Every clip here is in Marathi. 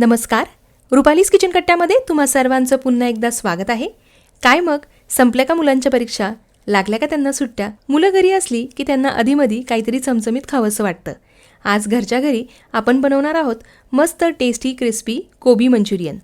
नमस्कार. रुपालीस किचन कट्ट्यामध्ये तुम्हा सर्वांचं पुन्हा एकदा स्वागत आहे. काय मग? संपल्या का मुलांच्या परीक्षा? लागल्या का त्यांना सुट्ट्या? मुलं घरी असली की त्यांना अधीमधी काहीतरी चमचमीत खावंसं वाटतं. आज घरच्या घरी आपण बनवणार आहोत मस्त टेस्टी क्रिस्पी कोबी मंचुरियन.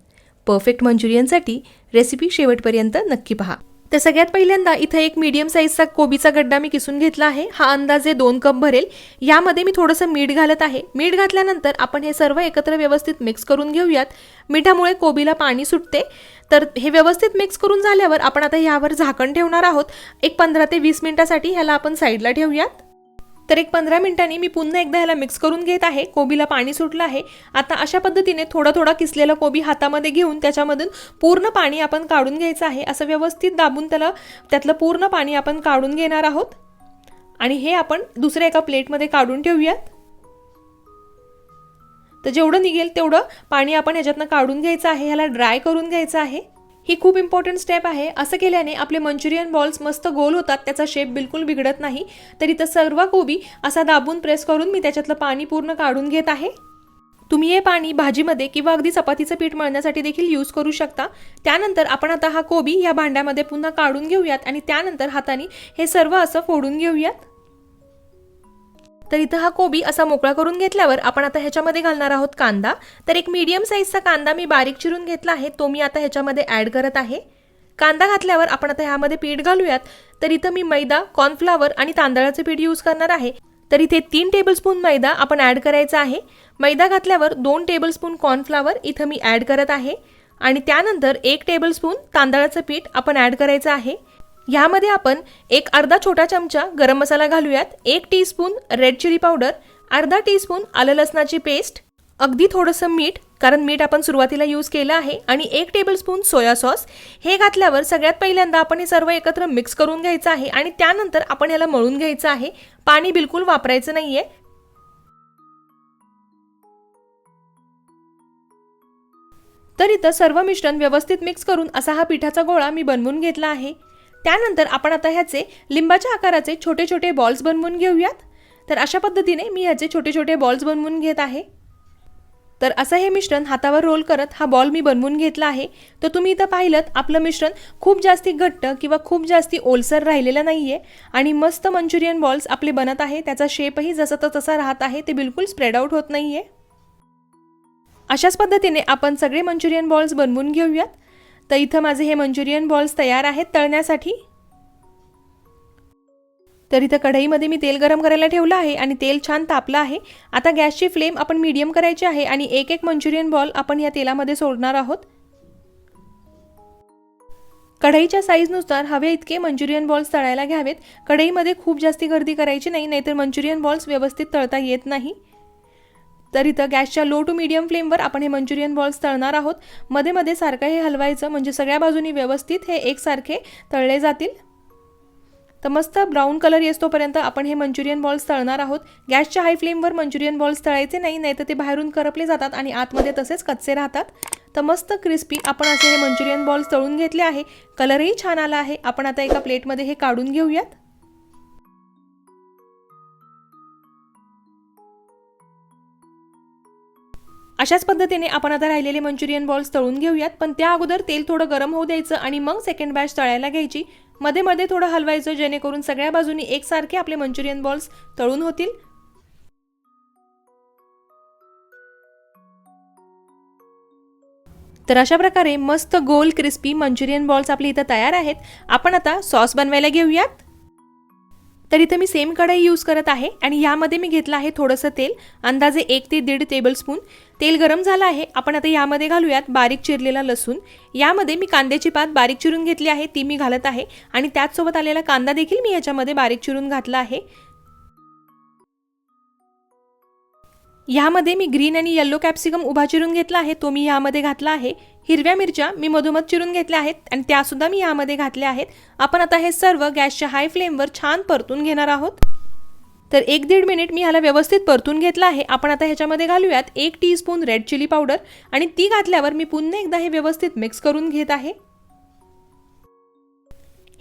परफेक्ट मंचुरियनसाठी रेसिपी शेवटपर्यंत नक्की पहा. तर सगळ्यात पहिल्यांदा इथं एक मीडियम साईजचा कोबीचा गड्डा मी किसून घेतला आहे. हा अंदाजे दोन कप भरेल. यामध्ये मी थोडंसं मीठ घालत आहे. मीठ घातल्यानंतर आपण हे सर्व एकत्र व्यवस्थित मिक्स करून घेऊयात. मिठामुळे कोबीला पाणी सुटते. तर हे व्यवस्थित मिक्स करून झाल्यावर आपण आता ह्यावर झाकण ठेवणार आहोत. एक पंधरा ते वीस मिनिटासाठी ह्याला आपण साईडला ठेवूयात. तर एक पंधरा मिनिटांनी मी पुन्हा एकदा ह्याला मिक्स करून घेत आहे. कोबीला पाणी सुटलं आहे. आता अशा पद्धतीने थोडा थोडा किसलेला कोबी हातामध्ये घेऊन त्याच्यामधून पूर्ण पाणी आपण काढून घ्यायचं आहे. असं व्यवस्थित दाबून त्याला त्यातलं पूर्ण पाणी आपण काढून घेणार आहोत. आणि हे आपण दुसऱ्या एका प्लेटमध्ये काढून ठेवूयात. तर जेवढं निघेल तेवढं पाणी आपण ह्याच्यातनं काढून घ्यायचं आहे. ह्याला ड्राय करून घ्यायचं आहे. ही खूप इम्पॉर्टंट स्टेप आहे. असं केल्याने आपले मंचुरियन बॉल्स मस्त गोल होतात. त्याचा शेप बिलकुल बिघडत नाही. तर इथं सर्व कोबी असा दाबून प्रेस करून मी त्याच्यातलं पाणी पूर्ण काढून घेत आहे. तुम्ही हे पाणी भाजीमध्ये किंवा अगदी चपातीचं पीठ मळण्यासाठी देखील यूज करू शकता. त्यानंतर आपण आता हा कोबी या भांड्यामध्ये पुन्हा काढून घेऊयात आणि त्यानंतर हाताने हे सर्व असं फोडून घेऊयात. तर इथं हा कोबी असा मोकळा करून घेतल्यावर आपण आता ह्याच्यामध्ये घालणार आहोत कांदा. तर एक मीडियम साईजचा कांदा मी बारीक चिरून घेतला आहे. तो मी आता ह्याच्यामध्ये ॲड करत आहे. कांदा घातल्यावर आपण आता ह्यामध्ये पीठ घालूयात. तर इथं मी मैदा कॉर्नफ्लावर आणि तांदळाचं पीठ यूज करणार आहे. तर इथे तीन टेबलस्पून मैदा आपण ॲड करायचा आहे. मैदा घातल्यावर दोन टेबलस्पून कॉर्नफ्लावर इथं मी ॲड करत आहे. आणि त्यानंतर एक टेबलस्पून तांदळाचं पीठ आपण ॲड करायचं आहे. ह्यामध्ये आपण एक अर्धा छोटा चमचा गरम मसाला घालूयात एक टीस्पून रेड चिली पावडर अर्धा टीस्पून आलं लसणाची पेस्ट अगदी थोडंसं मीठ कारण मीठ आपण सुरुवातीला यूज केलं आहे आणि एक टेबलस्पून सोया सॉस हे घातल्यावर सगळ्यात पहिल्यांदा आपण हे सर्व एकत्र मिक्स करून घ्यायचं आहे आणि त्यानंतर आपण याला मळून घ्यायचं आहे. पाणी बिलकुल वापरायचं नाही आहे तर इथं सर्व मिश्रण व्यवस्थित मिक्स करून असा हा पिठाचा गोळा मी बनवून घेतला आहे. त्यानंतर आपण आता ह्याचे लिंबाच्या आकाराचे छोटे छोटे बॉल्स बनवून घेऊयात. तर अशा पद्धतीने मी ह्याचे छोटे छोटे बॉल्स बनवून घेत आहे. तर असं हे मिश्रण हातावर रोल करत हा बॉल मी बनवून घेतला आहे. तर तुम्ही इथं पाहिलं आपलं मिश्रण खूप जास्ती घट्ट किंवा खूप जास्ती ओलसर राहिलेलं नाही आहे आणि मस्त मंचुरियन बॉल्स आपले बनत आहे. त्याचा शेपही जसं तर तसा राहत आहे ते बिलकुल स्प्रेड आउट होत नाही आहे अशाच पद्धतीने आपण सगळे मंचुरियन बॉल्स बनवून घेऊयात. तर इथं माझे हे मंचुरियन बॉल्स तयार आहेत तळण्यासाठी. तर इथं कढईमध्ये मी तेल गरम करायला ठेवलं आहे आणि तेल छान तापलं आहे. आता गॅसची फ्लेम आपण मीडियम करायची आहे आणि एक एक मंचुरियन बॉल आपण या तेलामध्ये सोडणार आहोत. कढईच्या साईजनुसार हवे इतके मंचुरियन बॉल्स तळायला घ्यावेत. कढईमध्ये खूप जास्ती गर्दी करायची नाही नाहीतर मंचुरियन बॉल्स व्यवस्थित तळता येत नाही. तर इथं गॅसच्या लो टू मिडियम फ्लेमवर आपण हे मंचुरियन बॉल्स तळणार आहोत. मध्ये मध्ये सारखं हे हलवायचं म्हणजे सगळ्या बाजूनी व्यवस्थित हे एकसारखे तळले जातील. तर मस्त ब्राऊन कलर येतोपर्यंत आपण हे मंचुरियन बॉल्स तळणार आहोत. गॅसच्या हाय फ्लेमवर मंचुरियन बॉल्स तळायचे नाही नाही तर ते बाहेरून करपले जातात आणि आतमध्ये तसेच कच्चे राहतात. तर मस्त क्रिस्पी आपण असे हे मंचुरियन बॉल्स तळून घेतले आहे. कलरही छान आला आहे. आपण आता एका प्लेटमध्ये हे काढून घेऊयात. अशाच पद्धतीने आपण आता राहिलेले मंचुरियन बॉल्स तळून घेऊयात पण त्या अगोदर तेल थोडं गरम होऊ द्यायचं आणि मग सेकंड बॅच तळायला घ्यायची. मध्ये मध्ये थोडं हलवायचं जेणेकरून सगळ्या बाजूनी एकसारखे आपले मंचुरियन बॉल्स तळून होतील. तर अशा प्रकारे मस्त गोल क्रिस्पी मंचुरियन बॉल्स आपले इथं तयार आहेत. आपण आता सॉस बनवायला घेऊयात. तर इथं मी सेम कढई यूज करत आहे आणि यामध्ये मी घेतलं आहे थोडंसं तेल अंदाजे एक ते दीड टेबलस्पून तेल गरम झालं आहे आपण आता यामध्ये घालूयात बारीक चिरलेला लसूण. यामध्ये मी कांद्याची पात बारीक चिरून घेतली आहे ती मी घालत आहे आणि त्याचसोबत आलेला कांदा देखील मी याच्यामध्ये बारीक चिरून घातला आहे. ह्यामध्ये मी ग्रीन आणि येल्लो कॅप्सिकम उभा चिरून घेतला आहे. तो मी ह्यामध्ये घातला आहे. हिरव्या मिरच्या मी मधोमध चिरून घेतल्या आहेत आणि त्यासुद्धा मी यामध्ये घातल्या आहेत. आपण आता हे सर्व गॅसच्या हाय फ्लेमवर छान परतून घेणार आहोत. तर एक दीड मिनिट मी ह्याला व्यवस्थित परतून घेतला आहे. आपण आता ह्याच्यामध्ये घालूयात एक टीस्पून रेड चिली पावडर आणि ती घातल्यावर मी पुन्हा एकदा हे व्यवस्थित मिक्स करून घेत आहे.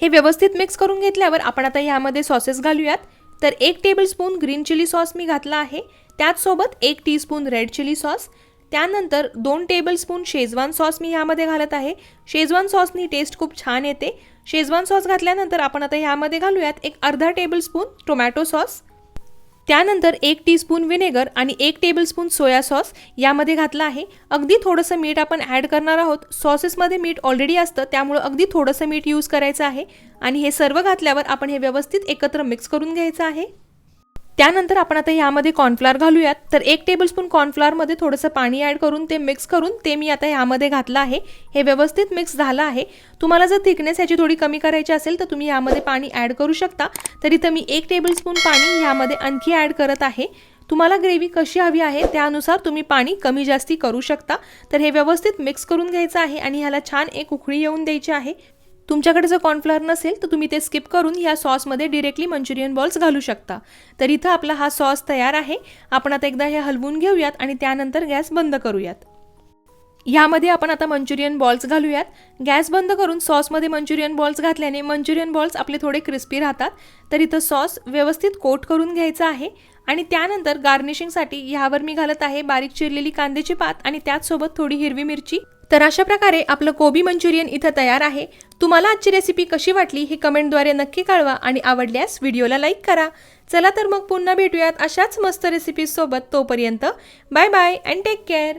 हे व्यवस्थित मिक्स करून घेतल्यावर आपण आता ह्यामध्ये सॉसेस घालूयात. तर एक टेबलस्पून ग्रीन चिली सॉस मी घातला आहे. त्याचसोबत एक टीस्पून रेड चिली सॉस त्यानंतर दोन टेबलस्पून शेजवान सॉस मी ह्यामध्ये घालत आहे. शेजवान सॉसनी टेस्ट खूप छान येते. शेजवान सॉस घातल्यानंतर आपण आता ह्यामध्ये घालूयात एक अर्धा टेबलस्पून टोमॅटो सॉस त्यानंतर एक टीस्पून विनेगर आणि एक टेबलस्पून सोया सॉस यामध्ये घातला आहे. अगदी थोडंसं मीठ आपण ॲड करणार आहोत. सॉसेसमध्ये मीठ ऑलरेडी असतं त्यामुळं अगदी थोडंसं मीठ यूज करायचं आहे. आणि हे सर्व घातल्यावर आपण हे व्यवस्थित एकत्र मिक्स करून घ्यायचं आहे. त्यानंतर आपण आता यामध्ये कॉर्नफ्लॉर घालूयात. तर एक टेबलस्पून कॉर्नफ्लॉरमध्ये थोडंसं पाणी ॲड करून ते मिक्स करून ते मी आता यामध्ये घातलं आहे. हे व्यवस्थित मिक्स झालं आहे. तुम्हाला जर थिकनेस ह्याची थोडी कमी करायची असेल तर तुम्ही यामध्ये पाणी ॲड करू शकता. तर इथं मी एक टेबलस्पून पाणी यामध्ये आणखी ॲड करत आहे. तुम्हाला ग्रेव्ही कशी हवी आहे त्यानुसार तुम्ही पाणी कमी जास्ती करू शकता. तर हे व्यवस्थित मिक्स करून घ्यायचं आहे आणि ह्याला छान एक उकळी येऊन द्यायची आहे. तुमच्याकडे जर कॉर्नफ्लॉवर नसेल तर तुम्ही ते स्किप करून या सॉसमध्ये डिरेक्टली मंचुरियन बॉल्स घालू शकता. तर इथं आपला हा सॉस तयार आहे. आपण आता एकदा हे हलवून घेऊयात आणि त्यानंतर गॅस बंद करूयात. ह्यामध्ये आपण आता मंचुरियन बॉल्स घालूयात. गॅस बंद करून सॉसमध्ये मंचुरियन बॉल्स घातल्याने मंचुरियन बॉल्स आपले थोडे क्रिस्पी राहतात. तर इथं सॉस व्यवस्थित कोट करून घ्यायचा आहे. आणि त्यानंतर गार्निशिंगसाठी ह्यावर मी घालत आहे बारीक चिरलेली कांद्याची पात आणि त्याचसोबत थोडी हिरवी मिरची. तर अशा प्रकारे आपलं कोबी मंचुरियन इथं तयार आहे. तुम्हाला आजची रेसिपी कशी वाटली ही कमेंटद्वारे नक्की कळवा आणि आवडल्यास व्हिडिओला लाईक करा. चला तर मग पुन्हा भेटूयात अशाच मस्त रेसिपीसोबत तोपर्यंत bye bye and take care